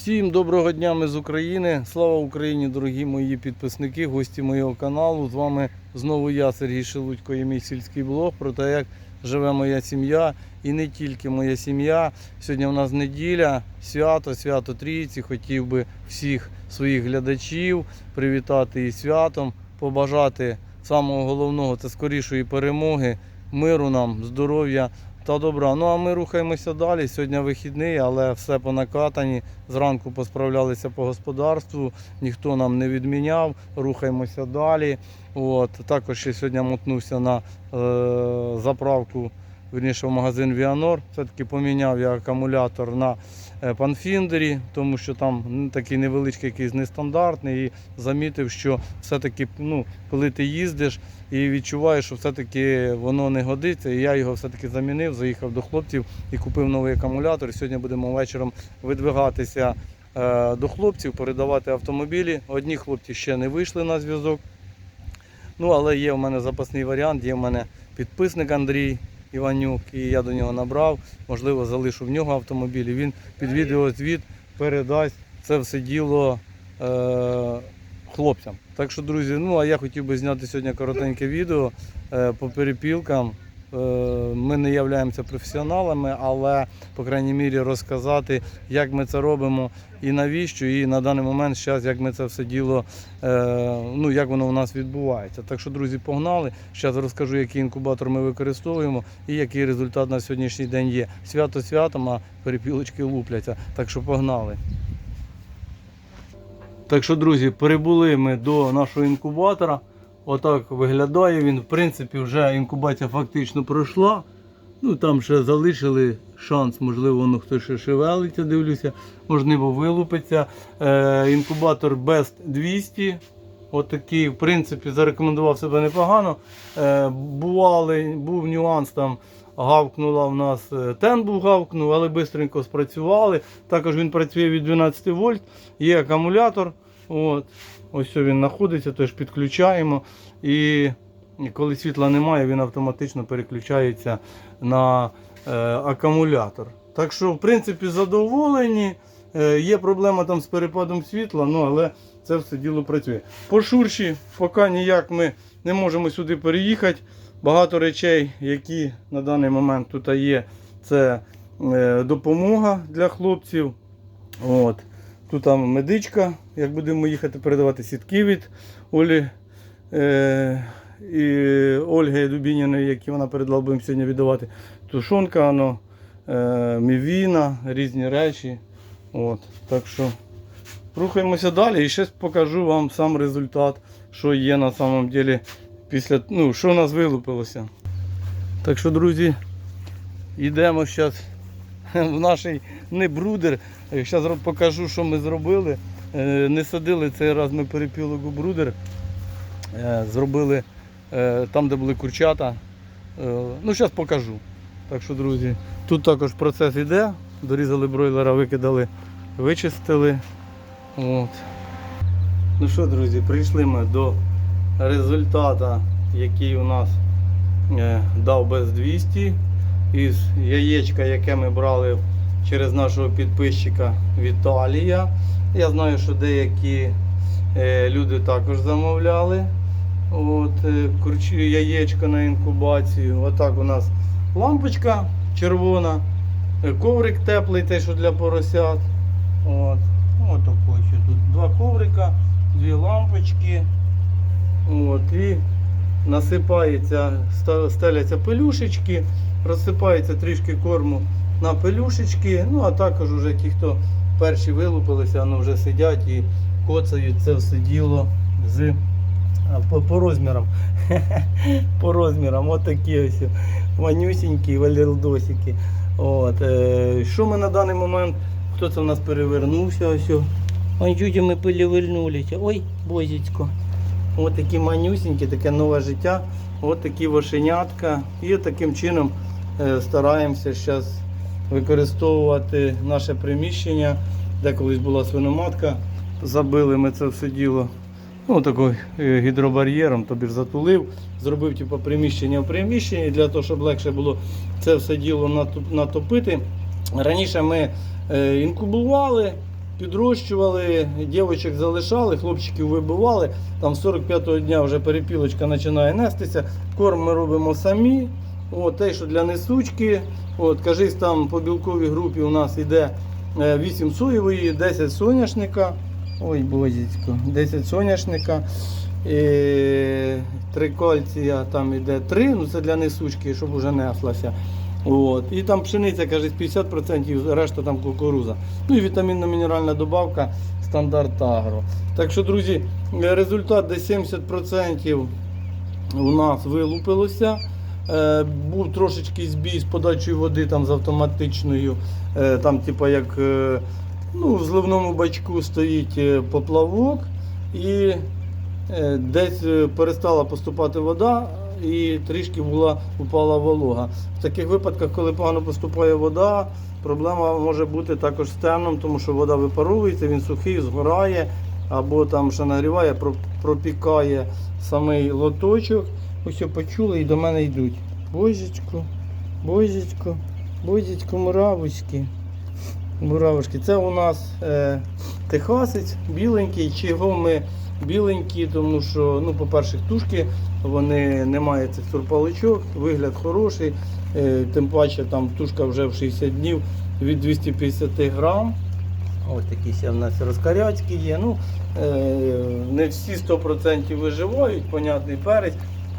Всім доброго дня ми з України. Слава Україні, дорогі мої підписники, гості моєго каналу. З вами знову я, Сергій Шелудько, і мій сільський блог про те, як живе моя сім'я і не тільки моя сім'я. Сьогодні у нас неділя, свято, свято Трійці. Хотів би всіх своїх глядачів привітати із святом, побажати самого головного це скорішої перемоги, миру нам, здоров'я та добра. Ну а ми рухаємося далі. Сьогодні вихідний, але все по накатані. Зранку посправлялися по господарству, ніхто нам не відміняв. Рухаємося далі. От також ще сьогодні мотнувся на е, заправку. Верніше в магазин Віанор. Все-таки поміняв я акумулятор на е, панфіндері, тому що там такий невеличкий, якийсь нестандартний, і замітив, що все-таки, ну, коли ти їздиш і відчуваєш, що все-таки воно не годиться. І я його все-таки замінив, заїхав до хлопців і купив новий акумулятор. Сьогодні будемо вечором видвигатися е, до хлопців, передавати автомобілі. Одні хлопці ще не вийшли на зв'язок. Ну, але є в мене запасний варіант, є в мене підписник Андрій Іванюк, і я до нього набрав. Можливо, залишу в нього автомобіль. І він під відеозвіт передасть це все діло е, хлопцям. Так що, друзі, ну а я хотів би зняти сьогодні коротеньке відео е, по перепілкам. Е, Ми не являємося професіоналами, але, по крайній мірі, розказати, як ми це робимо і навіщо, і на даний момент зараз, як ми це все діло, е, ну як воно у нас відбувається. Так що, друзі, погнали. Зараз розкажу, який інкубатор ми використовуємо і який результат на сьогоднішній день є. Свято святом, а перепілочки лупляться. Так що погнали. Так що, друзі, прибули ми до нашого інкубатора. Отак виглядає він. В принципі, вже інкубація фактично пройшла. Ну там ще залишили шанс, можливо, воно хтось ще шевелиться, дивлюся, можливо, вилупиться. Е, інкубатор Best 200. Отакий, в принципі, зарекомендував себе непогано. Е, бували, був нюанс там. Гавкнула в нас тен був гавкнув, але швидко спрацювали. Також він працює від 12 вольт, є акумулятор. От. Ось він знаходиться, тож підключаємо. І коли світла немає, він автоматично переключається на е, акумулятор. Так що, в принципі, задоволені. Е, є проблема там з перепадом світла, ну але це все діло працює. По шурші, поки ніяк ми не можемо сюди переїхати. Багато речей, які на даний момент тут є, це е, допомога для хлопців. От. Тут там медичка, як будемо їхати передавати сітки від Олі е, і Ольги Дубініної, які вона передала, будемо сьогодні віддавати. Тушонка, воно, е, мівіна, різні речі. От. Так що рухаємося далі і ще покажу вам сам результат, що є на самом деле після, ну, що у нас вилупилося. Так що, друзі, йдемо зараз в наш не брудер. Зараз покажу, що ми зробили. Е, Не садили цей раз ми перепілок у брудер. Е, Зробили е, там, де були курчата. Ну, зараз покажу. Так що, друзі, тут також процес йде. Дорізали бройлера, викидали, вичистили. От. Ну що, друзі, прийшли ми до результату, який у нас дав без 200 із яєчка, яке ми брали через нашого підписчика Віталія. Я знаю, що деякі е, люди також замовляли От, е, яєчко на інкубацію. Отак у нас лампочка червона, е, коврик теплий, те, що для поросят. От. От ще тут два коврика, дві лампочки. От, і насипається, стеляться пелюшечки, розсипається трішки корму на пелюшечки. Ну а також уже ті, хто перші вилупилися, вони вже сидять і коцають це все діло з а, по, по розмірам. по розмірам. От ось манюсінькі валердосики. От, е, що ми на даний момент? Хто це в нас перевернувся? Ось. Ой, чуть ми перевернулися. Ой, бозічко. Ось такі манюсінькі, таке нове життя. Ось такі вошенятка. І таким чином е, стараємося зараз використовувати наше приміщення, де колись була свиноматка. Забили ми це все діло. Ну, такий е, гідробар'єром, тобі ж затулив, зробив типу, приміщення в приміщенні для того, щоб легше було це все діло натопити. Раніше ми е, інкубували, підрощували, дівчаток залишали, хлопчиків вибивали. Там 45-го дня вже перепілочка починає нестися. Корм ми робимо самі. От, те, що для несучки. От, кажись, там по білковій групі у нас йде е, 8 соєвої, 10 соняшника. Ой, бозіцько, 10 соняшника. І, три кальція, там йде 3, ну це для несучки, щоб вже неслася. От. І там пшениця, каже, 50%, решта там кукуруза. Ну і вітамінно-мінеральна добавка стандарт агро. Так що, друзі, результат десь 70% у нас вилупилося. Е, був трошечки збій з подачою води там з автоматичною. Е, там, типа, як е, ну, в зливному бачку стоїть поплавок і десь перестала поступати вода і трішки була упала волога. В таких випадках, коли погано поступає вода, проблема може бути також з темном, тому що вода випаровується, він сухий, згорає, або там ще нагріває, пропікає самий лоточок. Ось почули і до мене йдуть. Божечку, божечку, божечку, муравочки. Муравушки. Це у нас е, техасець біленький. Чого ми біленькі, тому що, ну, по-перше, тушки вони не мають цих турпаличок, вигляд хороший. Е, тим паче там тушка вже в 60 днів від 250 грам. Ось такі ще в нас розкаряцькі є. Ну, е, не всі 100% виживають, понятний перець.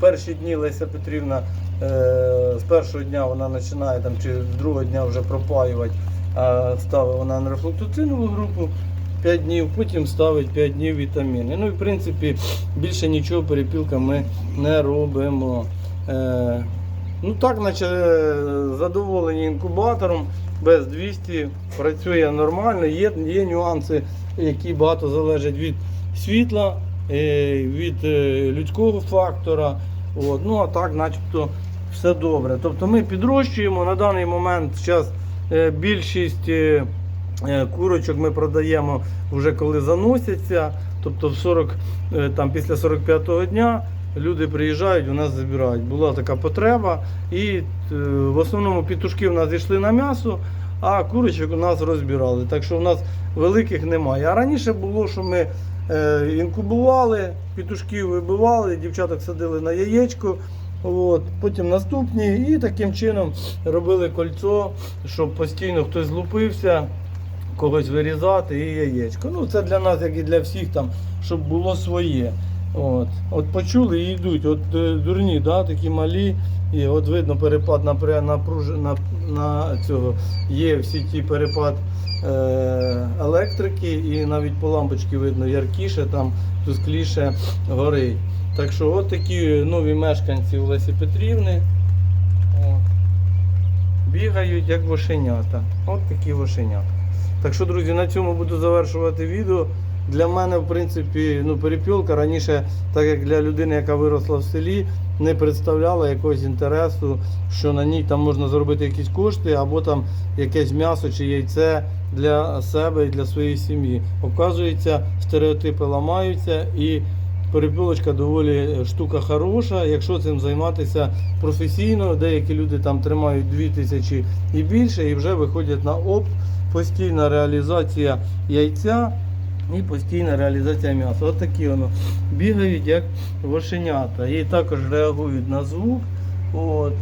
Перші дні Леся Петрівна е, з першого дня вона починає там, чи з другого дня вже пропаювати, а ставить вона на рефлуктоцинову групу 5 днів, потім ставить 5 днів вітаміни. Ну і в принципі більше нічого перепілка ми не робимо. Ну так, наче е, задоволені інкубатором, без 200 працює нормально. Є, є нюанси, які багато залежать від світла, е, від е, людського фактора. От. Ну а так, начебто, все добре. Тобто ми підрощуємо на даний момент зараз більшість курочок ми продаємо вже коли заносяться. Тобто в 40, е, там, після 45-го дня люди приїжджають, у нас забирають. Була така потреба. І е, в основному петушки у нас йшли на м'ясо, а курочок у нас розбирали. Так що у нас великих немає. А раніше було, що ми е, інкубували, петушків вибивали, дівчаток садили на яєчко. От, потім наступні і таким чином робили кольцо, щоб постійно хтось злупився, когось вирізати і яєчко. Ну це для нас, як і для всіх, там, щоб було своє. От, от почули і йдуть. От е, дурні, да, такі малі. І от видно перепад на, пре- на, на, цього. Є всі ті перепад е, електрики, і навіть по лампочці видно яркіше, там тускліше горить. Так що от такі нові мешканці у Лесі Петрівни. Бігають як вошенята. От такі вошенята. Так що, друзі, на цьому буду завершувати відео. Для мене, в принципі, ну, перепілка раніше, так як для людини, яка виросла в селі, не представляла якогось інтересу, що на ній там можна заробити якісь кошти, або там якесь м'ясо чи яйце для себе і для своєї сім'ї. Оказується, стереотипи ламаються і перепілочка доволі штука хороша. Якщо цим займатися професійно, деякі люди там тримають 2000 і більше, і вже виходять на оп, постійна реалізація яйця і постійна реалізація м'яса. От такі воно бігають як вошенята. І також реагують на звук. От.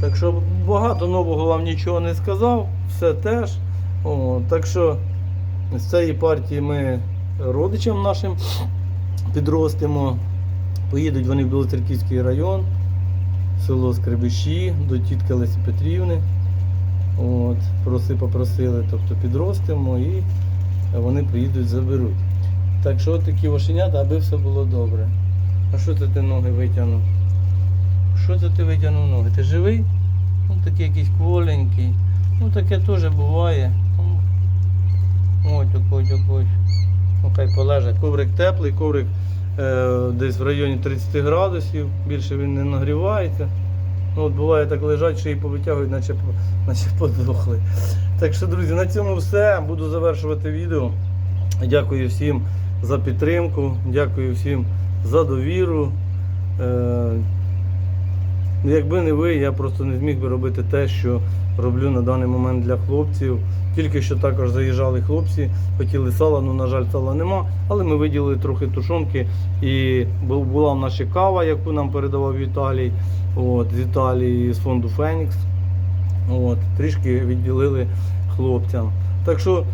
Так що багато нового вам нічого не сказав, все теж. О, так що з цієї партії ми родичам нашим підростимо. Поїдуть вони в Білоцерківський район, село Скребиші, до тітки Лесі Петрівни. От, проси попросили, тобто підростимо і вони приїдуть, заберуть. Так що такі вошенята, аби все було добре. А що це ти ноги витягнув? Що це ти витягнув ноги? Ти живий? Ну такий якийсь кволенький. Ну таке теж буває. Ну, Ось ось ось. Ну хай полежать. Коврик теплий, коврик е, десь в районі 30 градусів, більше він не нагрівається. Ну, от буває так лежать, що її повитягують, наче, наче подохли. Так що, друзі, на цьому все. Буду завершувати відео. Дякую всім за підтримку, дякую всім за довіру. Ну, Якби не ви, я просто не зміг би робити те, що роблю на даний момент для хлопців. Тільки що також заїжджали хлопці, хотіли сала, ну на жаль, сала нема, але ми виділили трохи тушонки. І була в ще кава, яку нам передавав Віталій, от, з Італії з фонду Фенікс. От, трішки відділили хлопцям. Так що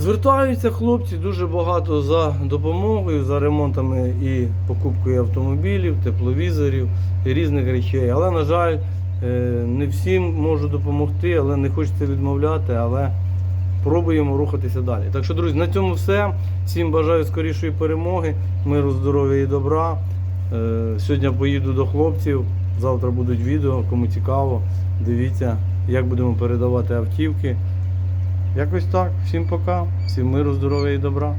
звертаються хлопці дуже багато за допомогою, за ремонтами і покупкою автомобілів, тепловізорів і різних речей. Але, на жаль, е, не всім можу допомогти, але не хочеться відмовляти, але пробуємо рухатися далі. Так що, друзі, на цьому все. Всім бажаю скорішої перемоги, миру, здоров'я і добра. Е, Сьогодні поїду до хлопців, завтра будуть відео, кому цікаво. Дивіться, як будемо передавати автівки. Якось так. Всім пока, всім миру, здоров'я і добра.